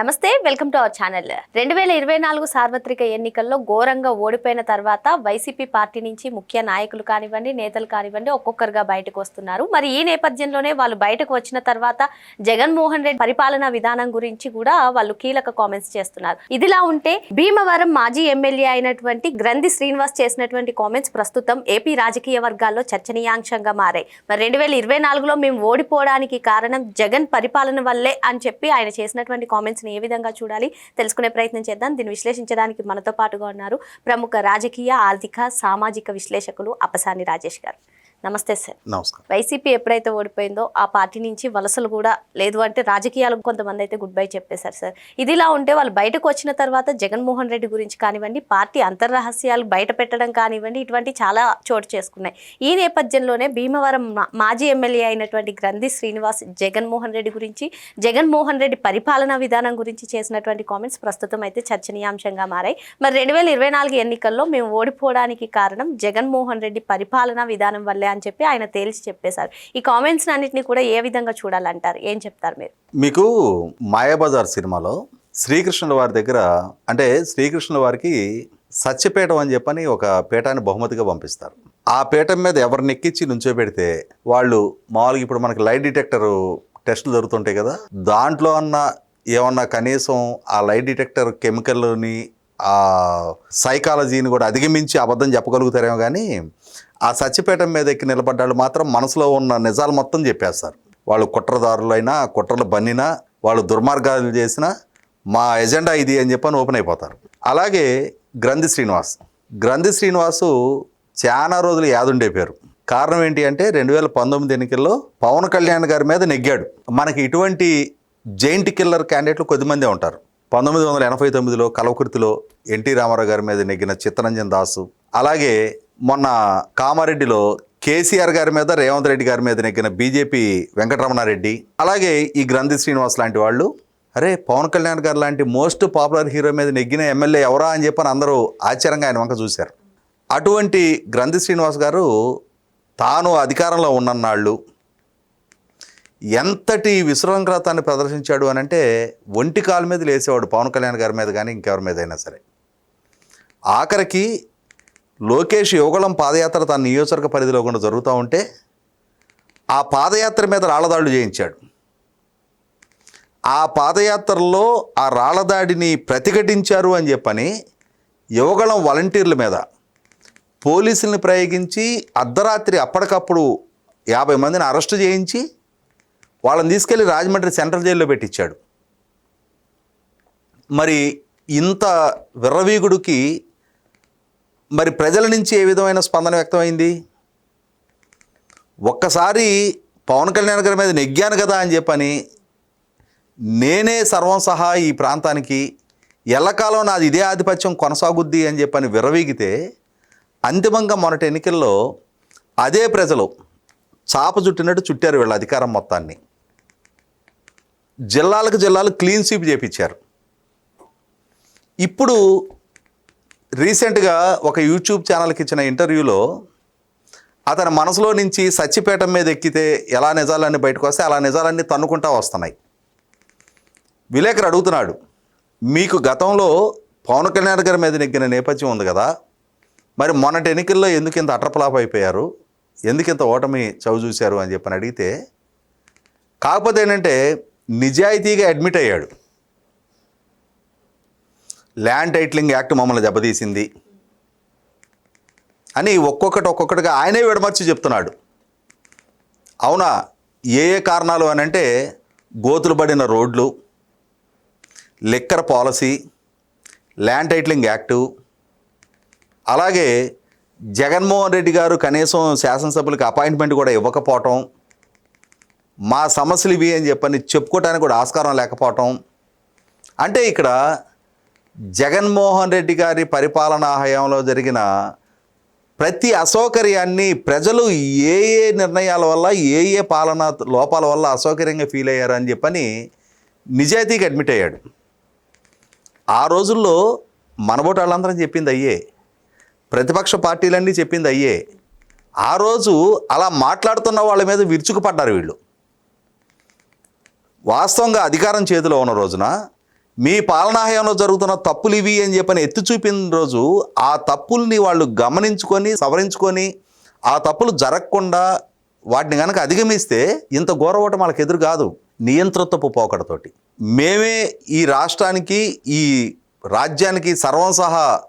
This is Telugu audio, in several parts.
నమస్తే వెల్కమ్ టు అవర్ ఛానల్. రెండు వేల ఇరవై నాలుగు సార్వత్రిక ఎన్నికల్లో ఘోరంగా ఓడిపోయిన తర్వాత వైసీపీ పార్టీ నుంచి ముఖ్య నాయకులు కానివ్వండి నేతలు కానివ్వండి ఒక్కొక్కరుగా బయటకు వస్తున్నారు. మరి ఈ నేపథ్యంలోనే వాళ్ళు బయటకు వచ్చిన తర్వాత జగన్మోహన్ రెడ్డి పరిపాలనా విధానం గురించి కూడా వాళ్ళు కీలక కామెంట్స్ చేస్తున్నారు. ఇదిలా ఉంటే భీమవరం మాజీ ఎమ్మెల్యే అయినటువంటి గ్రంథి శ్రీనివాస్ చేసినటువంటి కామెంట్స్ ప్రస్తుతం ఏపీ రాజకీయ వర్గాల్లో చర్చనీయాంశంగా మారాయి. మరి రెండు వేల ఇరవై నాలుగులో మేము ఓడిపోవడానికి కారణం జగన్ పరిపాలన వల్లే అని చెప్పి ఆయన చేసినటువంటి కామెంట్స్ ని ఏ విధంగా చూడాలి తెలుసుకునే ప్రయత్నం చేద్దాం. దీన్ని విశ్లేషించడానికి మనతో పాటుగా ఉన్నారు ప్రముఖ రాజకీయ ఆర్థిక సామాజిక విశ్లేషకులు అపసాని రాజేష్ గారు. నమస్తే సార్. నమస్కారం. వైసీపీ ఎప్పుడైతే ఓడిపోయిందో ఆ పార్టీ నుంచి వలసలు కూడా లేదు అంటే రాజకీయాలకు కొంతమంది అయితే గుడ్ బై చెప్పేశారు సార్. ఇదిలా ఉంటే వాళ్ళు బయటకు వచ్చిన తర్వాత జగన్మోహన్ రెడ్డి గురించి కానివ్వండి పార్టీ అంతర్రహస్యాలు బయట పెట్టడం కానివ్వండి ఇటువంటి చాలా చోటు చేసుకున్నాయి. ఈ నేపథ్యంలోనే భీమవరం మా- మాజీ ఎమ్మెల్యే అయినటువంటి గ్రంథి శ్రీనివాస్ జగన్మోహన్ రెడ్డి గురించి జగన్మోహన్ రెడ్డి పరిపాలనా విధానం గురించి చేసినటువంటి కామెంట్స్ ప్రస్తుతం అయితే చర్చనీయాంశంగా మారాయి. మరి రెండు వేల ఇరవై నాలుగు ఎన్నికల్లో మేము ఓడిపోవడానికి కారణం జగన్మోహన్ రెడ్డి పరిపాలనా విధానం వల్లే అని చెప్పి ఆయన తేల్చి చెప్పేశారు. ఈ కామెంట్స్ అన్నింటినీ కూడా ఏ విధంగా చూడాలంటారు? ఏం చెప్తారు మీరు? మీకు మాయాబజార్ సినిమాలో శ్రీకృష్ణుల వారి దగ్గర అంటే శ్రీకృష్ణుల వారికి సత్యపీఠం అని చెప్పని ఒక పీఠాన్ని బహుమతిగా పంపిస్తారు. ఆ పీఠం మీద ఎవరిని ఎక్కించి నుంచోబెడితే వాళ్ళు మామూలుగా ఇప్పుడు మనకి లైట్ డిటెక్టర్ టెస్టులు జరుగుతుంటాయి కదా దాంట్లో అన్న ఏమన్నా కనీసం ఆ లైట్ డిటెక్టర్ కెమికల్ని ఆ సైకాలజీని కూడా అధిగమించి అబద్ధం చెప్పగలుగుతారేమో కానీ ఆ సత్యపేట మీద ఎక్కి నిలబడ్డాళ్ళు మాత్రం మనసులో ఉన్న నిజాలు మొత్తం చెప్పేస్తారు. వాళ్ళు కుట్రదారులైనా కుట్రలు బన్నినా వాళ్ళు దుర్మార్గాలు చేసినా మా ఎజెండా ఇది అని చెప్పని ఓపెన్ అయిపోతారు. అలాగే గ్రంథి శ్రీనివాస్. గ్రంథి శ్రీనివాసు చాలా రోజులు యాదుండే పేరు. కారణం ఏంటి అంటే రెండు వేల పంతొమ్మిది ఎన్నికల్లో పవన్ కళ్యాణ్ గారి మీద నెగ్గాడు. మనకి ఇటువంటి జైంట్ కిల్లర్ క్యాండిడేట్లు కొద్దిమందే ఉంటారు. పంతొమ్మిది వందల ఎనభై తొమ్మిదిలో కలవకుర్తిలో ఎన్టీ రామారావు గారి మీద నెగ్గిన చిత్తరంజన్ దాసు అలాగే మొన్న కామారెడ్డిలో కేసీఆర్ గారి మీద రేవంత్ రెడ్డి గారి మీద నెగ్గిన బీజేపీ వెంకటరమణారెడ్డి అలాగే ఈ గ్రంథి శ్రీనివాస్ లాంటి వాళ్ళు అరే పవన్ కళ్యాణ్ గారు లాంటి మోస్ట్ పాపులర్ హీరో మీద నెగ్గిన ఎమ్మెల్యే ఎవరా అని చెప్పని అందరూ ఆశ్చర్యంగా ఆయన వంక చూశారు. అటువంటి గ్రంథి శ్రీనివాస్ గారు తాను అధికారంలో ఉన్నన్నాళ్ళు ఎంతటి విశృంఖలతాన్ని ప్రదర్శించాడు అని అంటే ఒంటి కాలు మీద లేసేవాడు పవన్ కళ్యాణ్ గారి మీద కానీ ఇంకెవరి మీద అయినా సరే. ఆఖరికి లోకేష్ యువగళం పాదయాత్ర తన నియోజకవర్గ పరిధిలో కూడా జరుగుతూ ఉంటే ఆ పాదయాత్ర మీద రాళ్ళదాడులు చేయించాడు. ఆ పాదయాత్రలో ఆ రాళ్ళదాడిని ప్రతిఘటించారు అని చెప్పని యువగళం వాలంటీర్ల మీద పోలీసుల్ని ప్రయోగించి అర్ధరాత్రి అప్పటికప్పుడు యాభై మందిని అరెస్టు చేయించి వాళ్ళని తీసుకెళ్ళి రాజమండ్రి సెంట్రల్ జైల్లో పెట్టించాడు. మరి ఇంత విర్రవీగుడికి మరి ప్రజల నుంచి ఏ విధమైన స్పందన వ్యక్తమైంది? ఒక్కసారి పవన్ కళ్యాణ్ గారి మీద నెగ్గాను కదా అని చెప్పని నేనే సర్వం సహా ఈ ప్రాంతానికి ఎల్లకాలం నాది ఇదే ఆధిపత్యం కొనసాగుద్ది అని చెప్పని విరవీగితే అంతిమంగా మొన్నటి ఎన్నికల్లో అదే ప్రజలు చాప చుట్టినట్టు చుట్టారు వీళ్ళ అధికారం మొత్తాన్ని. జిల్లాలకు జిల్లాలు క్లీన్ స్వీప్ చేపించారు. ఇప్పుడు రీసెంట్గా ఒక యూట్యూబ్ ఛానల్కి ఇచ్చిన ఇంటర్వ్యూలో అతని మనసులో నుంచి సచ్చిపేట మీద ఎక్కితే ఎలా నిజాలన్నీ బయటకు వస్తే అలా నిజాలన్నీ తన్నుకుంటా వస్తున్నాయి. విలేకరు అడుగుతున్నాడు మీకు గతంలో పవన్ కళ్యాణ్ గారి మీద నెగ్గిన నేపథ్యం ఉంది కదా మరి మొన్నటి ఎన్నికల్లో ఎందుకు ఇంత అట్రపలాప అయిపోయారు ఎందుకు ఇంత ఓటమి చవి చూశారు? అని చెప్పని అడిగితే కాకపోతే ఏంటంటే నిజాయితీగా అడ్మిట్ అయ్యాడు. ల్యాండ్ టైటిలింగ్ యాక్ట్ మమ్మల్ని దెబ్బతీసింది. అని ఒక్కొక్కటి ఒక్కొక్కటిగా ఆయనే విడమర్చి చెప్తున్నాడు. అవునా? ఏ ఏ కారణాలు అని అంటే గోతులు పడిన రోడ్లు liquor policy land titling act అలాగే జగన్మోహన్ రెడ్డి గారు కనీసం శాసనసభ్యులకు అపాయింట్మెంట్ కూడా ఇవ్వకపోవటం మా సమస్యలు ఇవి అని చెప్పని చెప్పుకోవటానికి కూడా ఆస్కారం లేకపోవటం. అంటే ఇక్కడ జగన్మోహన్ రెడ్డి గారి పరిపాలనా హయాంలో జరిగిన ప్రతి అసౌకర్యాన్ని ప్రజలు ఏ ఏ నిర్ణయాల వల్ల ఏ ఏ పాలన లోపాల వల్ల అసౌకర్యంగా ఫీల్ అయ్యారు అని చెప్పని నిజాయితీకి అడ్మిట్ అయ్యాడు. ఆ రోజుల్లో మనబోటి వాళ్ళందరం చెప్పింది అయ్యే ప్రతిపక్ష పార్టీలన్నీ చెప్పింది అయ్యే. ఆ రోజు అలా మాట్లాడుతున్న వాళ్ళ మీద విరుచుకుపడ్డారు వీళ్ళు. వాస్తవంగా అధికారం చేతిలో ఉన్న రోజున మీ పాలనాహయంలో జరుగుతున్న తప్పులు ఇవి అని చెప్పని ఎత్తి చూపిన రోజు ఆ తప్పుల్ని వాళ్ళు గమనించుకొని సవరించుకొని ఆ తప్పులు జరగకుండా వాటిని కనుక అధిగమిస్తే ఇంత ఘోరవటం వాళ్ళకి ఎదురు కాదు నియంతృత్వపు పోకడతోటి. మేమే ఈ రాష్ట్రానికి ఈ రాజ్యానికి సర్వం సహా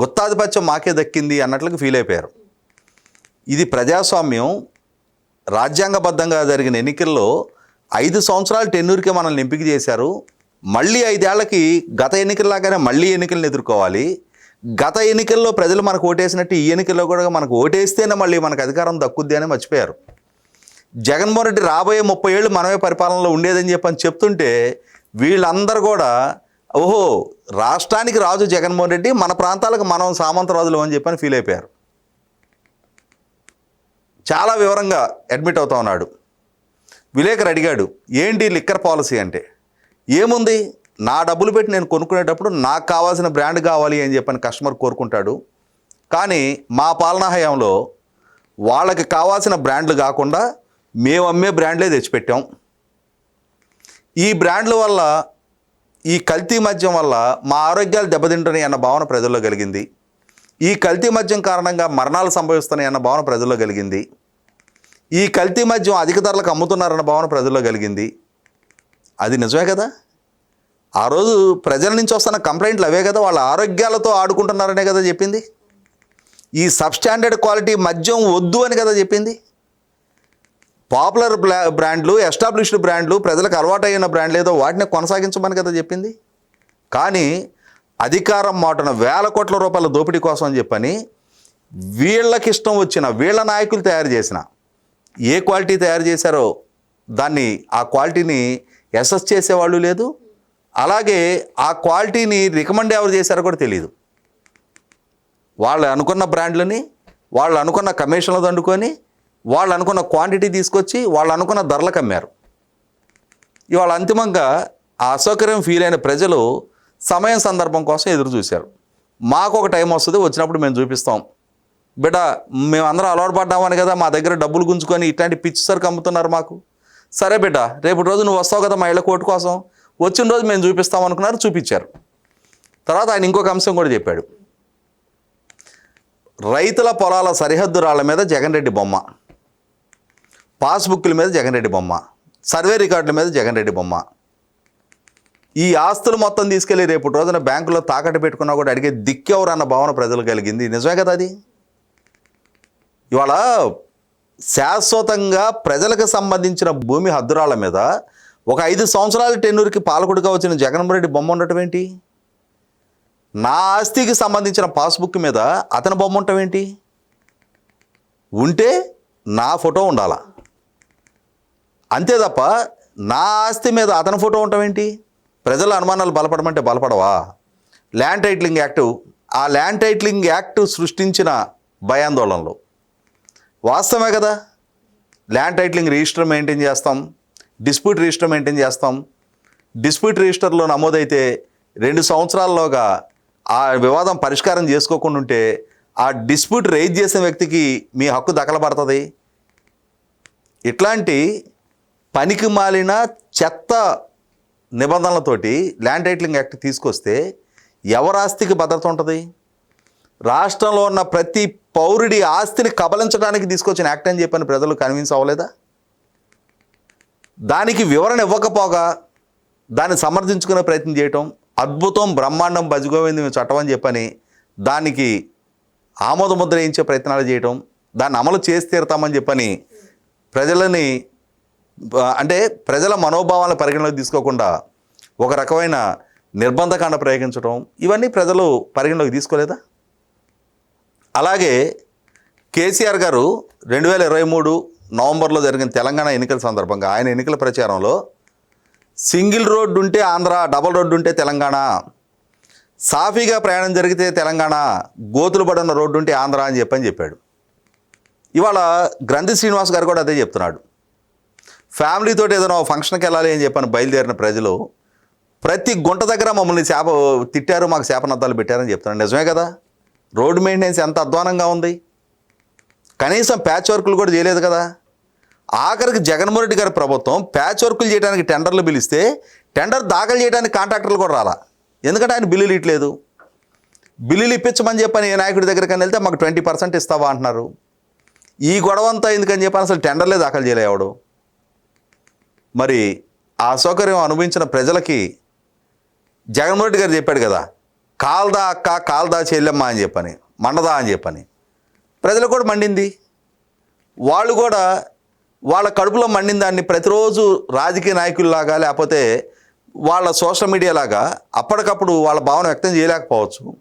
గుత్తాధిపత్యం మాకే దక్కింది అన్నట్లుగా ఫీల్ అయిపోయారు. ఇది ప్రజాస్వామ్యం. రాజ్యాంగబద్ధంగా జరిగిన ఎన్నికల్లో ఐదు సంవత్సరాలు టెన్నూరుకే మనల్ని ఎంపిక చేశారు. మళ్ళీ ఐదేళ్ళకి గత ఎన్నికల్లాగానే మళ్ళీ ఎన్నికలను ఎదుర్కోవాలి. గత ఎన్నికల్లో ప్రజలు మనకు ఓటేసినట్టు ఈ ఎన్నికల్లో కూడా మనకు ఓటేస్తేనే మళ్ళీ మనకు అధికారం దక్కుద్ది అని మర్చిపోయారు. జగన్మోహన్ రెడ్డి రాబోయే ముప్పై ఏళ్ళు మనమే పరిపాలనలో ఉండేదని చెప్పని చెప్తుంటే వీళ్ళందరూ కూడా ఓహో రాష్ట్రానికి రాజు జగన్మోహన్ రెడ్డి మన ప్రాంతాలకు మనం సామంతరాజులు అని చెప్పని ఫీల్ అయిపోయారు. చాలా వివరంగా అడ్మిట్ అవుతా ఉన్నాడు. విలేకరు అడిగాడు ఏంటి లిక్కర్ పాలసీ? అంటే ఏముంది? నా డబ్బులు పెట్టి నేను కొనుక్కునేటప్పుడు నాకు కావాల్సిన బ్రాండ్ కావాలి అని చెప్పని కస్టమర్ కోరుకుంటాడు. కానీ మా పాలనా హయాంలో వాళ్ళకి కావాల్సిన బ్రాండ్లు కాకుండా మేము అమ్మే బ్రాండ్లే తెచ్చిపెట్టాం. ఈ బ్రాండ్ల వల్ల ఈ కల్తీ మద్యం వల్ల మా ఆరోగ్యాలు దెబ్బతింటున్నాయి అన్న భావన ప్రజల్లో కలిగింది. ఈ కల్తీ మద్యం కారణంగా మరణాలు సంభవిస్తున్నాయి అన్న భావన ప్రజల్లో కలిగింది. ఈ కల్తీ మద్యం అధిక ధరలకు అమ్ముతున్నారన్న భావన ప్రజల్లో కలిగింది. అది నిజమే కదా? ఆ రోజు ప్రజల నుంచి వస్తున్న కంప్లైంట్లు అవే కదా? వాళ్ళ ఆరోగ్యాలతో ఆడుకుంటున్నారనే కదా చెప్పింది? ఈ సబ్స్టాండర్డ్ క్వాలిటీ మద్యం వద్దు అని కదా చెప్పింది? పాపులర్ బ్లా బ్రాండ్లు ఎస్టాబ్లిష్డ్ బ్రాండ్లు ప్రజలకు అలవాటైన బ్రాండ్లు ఏదో వాటిని కొనసాగించమని కదా చెప్పింది? కానీ అధికారం మాటన వేల కోట్ల రూపాయల దోపిడీ కోసం అని చెప్పని వీళ్ళకి ఇష్టం వచ్చిన వీళ్ళ నాయకులు తయారు చేసిన ఏ క్వాలిటీ తయారు చేశారో దాన్ని ఆ క్వాలిటీని ఎస్ఎస్ చేసేవాళ్ళు లేదు. అలాగే ఆ క్వాలిటీని రికమెండ్ ఎవరు చేశారో కూడా తెలియదు వాళ్ళు అనుకున్న బ్రాండ్లని వాళ్ళు అనుకున్న కమిషన్లు దండుకొని వాళ్ళు అనుకున్న క్వాంటిటీ తీసుకొచ్చి వాళ్ళు అనుకున్న ధరలకు అమ్మారు. ఇవాళ అంతిమంగా ఆ అసౌకర్యం ఫీల్ అయిన ప్రజలు సమయం సందర్భం కోసం ఎదురు చూశారు. మాకు ఒక టైం వస్తుంది వచ్చినప్పుడు మేము చూపిస్తాం. బిడ్డ మేము అందరం అలవాటు పడ్డామని కదా మా దగ్గర డబ్బులు గుంజుకొని ఇట్లాంటి పిచ్చి సరుకు అమ్ముతున్నారు మాకు. సరే బిడ్డ రేపు రోజు నువ్వు వస్తావు కదా మా ఇళ్ళ కోర్టు కోసం? వచ్చిన రోజు మేము చూపిస్తాం అనుకున్నారు చూపించారు. తర్వాత ఆయన ఇంకొక అంశం కూడా చెప్పాడు. రైతుల పొలాల సరిహద్దు రాళ్ళ మీద జగన్ రెడ్డి బొమ్మ. పాస్బుక్ల మీద జగన్ రెడ్డి బొమ్మ. సర్వే రికార్డుల మీద జగన్ రెడ్డి బొమ్మ. ఈ ఆస్తులు మొత్తం తీసుకెళ్ళి రేపు రోజున బ్యాంకులో తాకట్టు పెట్టుకున్నా కూడా అడిగే దిక్కెవరు అన్న భావన ప్రజలు కలిగింది? నిజమే కదా అది? ఇవాళ శాశ్వతంగా ప్రజలకు సంబంధించిన భూమి హద్దురాళ్ళ మీద ఒక ఐదు సంవత్సరాల టెన్నూరుకి పాలకుడిగా వచ్చిన జగన్మోహన్ రెడ్డి బొమ్మ ఉండటం ఏంటి? నా ఆస్తికి సంబంధించిన పాస్బుక్ మీద అతని బొమ్మ ఉండటం ఏంటి? ఉంటే నా ఫోటో ఉండాలా? అంతే తప్ప నా ఆస్తి మీద అతని ఫోటో ఉండటం ఏంటి? ప్రజల అనుమానాలు బలపడమంటే బలపడవా? ల్యాండ్ టైటిలింగ్ యాక్ట్ ఆ ల్యాండ్ టైటిలింగ్ యాక్ట్ సృష్టించిన భయాందోళనలు. వాస్తవమే కదా? ల్యాండ్ టైటిలింగ్ రిజిస్టర్ మెయింటైన్ చేస్తాం డిస్ప్యూట్ రిజిస్టర్ మెయింటైన్ చేస్తాం. డిస్ప్యూట్ రిజిస్టర్లో నమోదైతే రెండు సంవత్సరాల్లోగా ఆ వివాదం పరిష్కారం చేసుకోకుండా ఉంటే ఆ డిస్ప్యూట్ రైజ్ చేసిన వ్యక్తికి మీ హక్కు దఖలపడుతుంది. ఇట్లాంటి పనికి మాలిన చెత్త నిబంధనలతోటి ల్యాండ్ టైటిలింగ్ యాక్ట్ తీసుకొస్తే ఎవరి ఆస్తికి భద్రత ఉంటుంది? రాష్ట్రంలో ఉన్న ప్రతి పౌరుడి ఆస్తిని కబలించడానికి తీసుకొచ్చిన యాక్ట్ అని చెప్పని ప్రజలు కన్విన్స్ అవ్వలేదా? దానికి వివరణ ఇవ్వకపోగా దాన్ని సమర్థించుకునే ప్రయత్నం చేయటం అద్భుతం బ్రహ్మాండం బజగోవిందం చట్టం అని చెప్పని దానికి ఆమోద వేయించే ప్రయత్నాలు చేయటం దాన్ని అమలు చేసి తీరుతామని చెప్పని ప్రజలని అంటే ప్రజల మనోభావాలను పరిగణలోకి తీసుకోకుండా ఒక రకమైన నిర్బంధకాండ ప్రయోగించడం ఇవన్నీ ప్రజలు పరిగణలోకి తీసుకోలేదా? అలాగే కేసీఆర్ గారు రెండు వేల ఇరవై మూడు నవంబర్లో జరిగిన తెలంగాణ ఎన్నికల సందర్భంగా ఆయన ఎన్నికల ప్రచారంలో సింగిల్ రోడ్డు ఉంటే ఆంధ్ర డబల్ రోడ్డు ఉంటే తెలంగాణ సాఫీగా ప్రయాణం జరిగితే తెలంగాణ గోతులు పడిన రోడ్డు ఉంటే ఆంధ్ర అని చెప్పని చెప్పాడు. ఇవాళ గ్రంథి శ్రీనివాస్ గారు కూడా అదే చెప్తున్నాడు. ఫ్యామిలీతో ఏదైనా ఫంక్షన్కి వెళ్ళాలి అని చెప్పని బయలుదేరిన ప్రజలు ప్రతి గుంట దగ్గర మమ్మల్ని చేప తిట్టారు మాకు చేపనద్దాలు పెట్టారని చెప్తున్నాడు నిజమే కదా? రోడ్డు మెయింటెనెన్స్ ఎంత అధ్వానంగా ఉంది? కనీసం ప్యాచ్ వర్కులు కూడా చేయలేదు కదా. ఆఖరికి జగన్మోహన్ రెడ్డి గారి ప్రభుత్వం ప్యాచ్ వర్కులు చేయడానికి టెండర్లు పిలిస్తే టెండర్ దాఖలు చేయడానికి కాంట్రాక్టర్లు కూడా రాలా. ఎందుకంటే ఆయన బిల్లులు ఇట్లేదు బిల్లులు ఇప్పించమని చెప్పని ఏ నాయకుడి దగ్గరికి వెళ్తే మాకు ట్వంటీ పర్సెంట్ ఇస్తావా అంటున్నారు. ఈ గొడవ అంతా ఎందుకని చెప్పని అసలు టెండర్లే దాఖలు చేయలేవాడు మరి ఆ సౌకర్యం అనుభవించిన ప్రజలకి జగన్మోహన్ రెడ్డి గారు చెప్పాడు కదా కాల్దా అక్క కాల్దా చెల్లెమ్మ అని చెప్పని మండదా అని చెప్పని. ప్రజలు కూడా మండింది. వాళ్ళు కూడా వాళ్ళ కడుపులో మండిన దాన్ని ప్రతిరోజు రాజకీయ నాయకుల్లాగా లేకపోతే వాళ్ళ సోషల్ మీడియా లాగా అప్పటికప్పుడు వాళ్ళ భావన వ్యక్తం చేయలేకపోవచ్చు.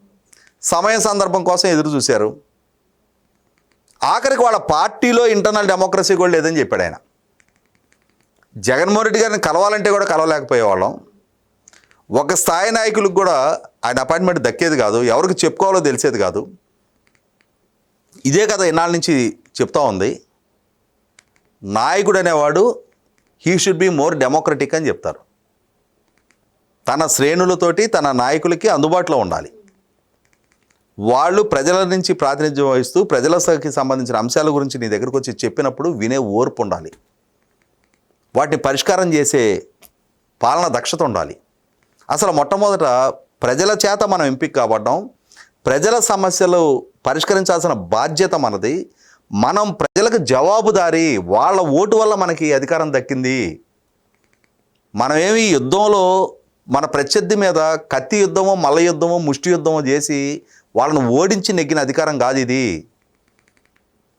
సమయం సందర్భం కోసం ఎదురు చూశారు. ఆఖరికి వాళ్ళ పార్టీలో ఇంటర్నల్ డెమోక్రసీ కూడా లేదని చెప్పాడు ఆయన. జగన్మోహన్ రెడ్డి గారిని కలవాలంటే కూడా కలవలేకపోయేవాళ్ళం. ఒక స్థాయి నాయకులకు కూడా ఆయన అపాయింట్మెంట్ దక్కేది కాదు ఎవరికి చెప్పుకోవాలో తెలిసేది కాదు. ఇదే కదా ఇన్నాళ్ళ నుంచి చెప్తా ఉంది. నాయకుడు అనేవాడు he should be more democratic అని చెప్తారు. తన శ్రేణులతోటి తన నాయకులకి అందుబాటులో ఉండాలి. వాళ్ళు ప్రజల నుంచి ప్రాతినిధ్యం వహిస్తూ ప్రజలకి సంబంధించిన అంశాల గురించి నీ దగ్గరకు వచ్చి చెప్పినప్పుడు వినే ఓర్పు ఉండాలి. వాటిని పరిష్కారం చేసే పాలన దక్షత ఉండాలి. అసలు మొట్టమొదట ప్రజల చేత మనం ఎంపిక కాబడ్డాం. ప్రజల సమస్యలు పరిష్కరించాల్సిన బాధ్యత మనది. మనం ప్రజలకు జవాబుదారీ వాళ్ళ ఓటు వల్ల మనకి అధికారం దక్కింది. మనమేమి యుద్ధంలో మన ప్రత్యర్థి మీద కత్తి యుద్ధమో మల్ల యుద్ధమో ముష్టి యుద్ధమో చేసి వాళ్ళను ఓడించి నెగ్గిన అధికారం కాదు ఇది.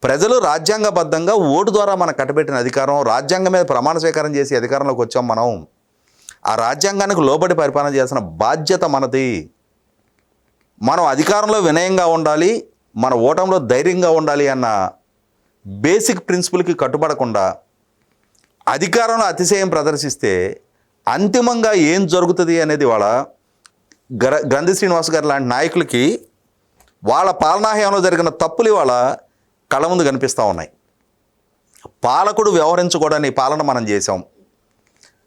ప్రజలు రాజ్యాంగబద్ధంగా ఓటు ద్వారా మనకు కట్టబెట్టిన అధికారం రాజ్యాంగం మీద ప్రమాణ స్వీకారం చేసి అధికారంలోకి వచ్చాం మనం. ఆ రాజ్యాంగానికి లోబడి పరిపాలన చేసిన బాధ్యత మనది. మనం అధికారంలో వినయంగా ఉండాలి మన ఓటంలో ధైర్యంగా ఉండాలి అన్న బేసిక్ ప్రిన్సిపల్కి కట్టుబడకుండా అధికారంలో అతిశయం ప్రదర్శిస్తే అంతిమంగా ఏం జరుగుతుంది అనేది వాళ్ళ గ్ర గ్రంథి శ్రీనివాస్ గారు లాంటి నాయకులకి వాళ్ళ పాలనాహయంలో జరిగిన తప్పులు ఇవాళ కళ్ళ ముందు కనిపిస్తూ ఉన్నాయి. పాలకుడు వ్యవహరించకూడని పాలన మనం చేసాం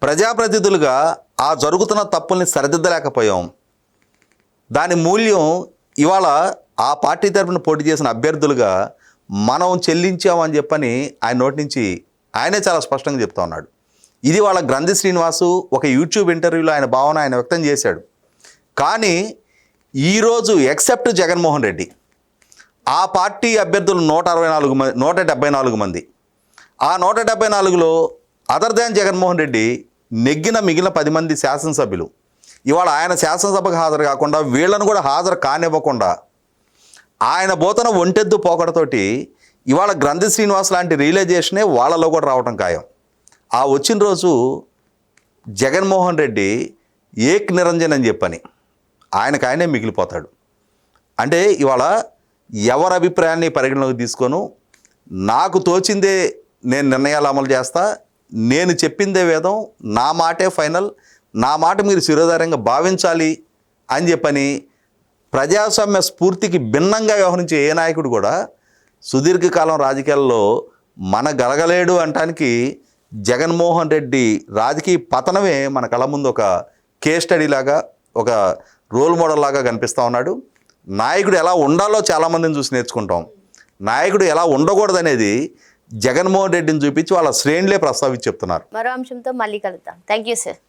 ప్రజాప్రతినిధులుగా ఆ జరుగుతున్న తప్పుల్ని సరిదిద్దలేకపోయాం. దాని మూల్యం ఇవాళ ఆ పార్టీ తరపున పోటీ చేసిన అభ్యర్థులుగా మనం చెల్లించామని చెప్పని ఆయన నోటి నుంచి ఆయనే చాలా స్పష్టంగా చెప్తా ఉన్నాడు. ఇది వాళ్ళ గ్రంథి శ్రీనివాసు ఒక యూట్యూబ్ ఇంటర్వ్యూలో ఆయన భావన ఆయన వ్యక్తం చేశాడు. కానీ ఈరోజు ఎక్సెప్ట్ జగన్మోహన్ రెడ్డి. ఆ పార్టీ అభ్యర్థులు నూట అరవై నాలుగు మంది నూట డెబ్బై నాలుగు మంది. ఆ నూట డెబ్బై నాలుగులో అదర్ దాన్ జగన్మోహన్ రెడ్డి నెగ్గిన మిగిలిన పది మంది శాసనసభ్యులు. ఇవాళ ఆయన శాసనసభకు హాజరు కాకుండా వీళ్ళను కూడా హాజరు కానివ్వకుండా ఆయన బోతన ఒంటెద్దు పోకడతోటి ఇవాళ గ్రంథి శ్రీనివాస్ లాంటి రియలైజేషనే వాళ్ళలో కూడా రావడం ఖాయం. ఆ వచ్చిన రోజు జగన్మోహన్ రెడ్డి ఏక్ నిరంజన్ అని చెప్పని ఆయనకు ఆయనే మిగిలిపోతాడు. అంటే ఇవాళ ఎవరి అభిప్రాయాన్ని పరిగణలోకి తీసుకోను నాకు తోచిందే నేను నిర్ణయాలు అమలు చేస్తా నేను చెప్పిందే వేదం నా మాటే ఫైనల్ నా మాట మీరు శిరోధార్యంగా భావించాలి అని చెప్పని ప్రజాస్వామ్య స్ఫూర్తికి భిన్నంగా వ్యవహరించే ఏ నాయకుడు కూడా సుదీర్ఘకాలం రాజకీయాల్లో మన గలగలేడు అంటానికి జగన్మోహన్ రెడ్డి రాజకీయ పతనమే మన కళ ముందు ఒక కేస్ స్టడీ లాగా ఒక రోల్ మోడల్ లాగా కనిపిస్తూ ఉన్నాడు. నాయకుడు ఎలా ఉండాలో చాలామందిని చూసి నేర్చుకుంటాం. నాయకుడు ఎలా ఉండకూడదనేది జగన్మోహన్ రెడ్డిని చూపించి వాళ్ళ శ్రేణులే ప్రస్తావించి చెప్తున్నారు. మరో అంశంతో మళ్ళీ కలుద్దాం. Thank you sir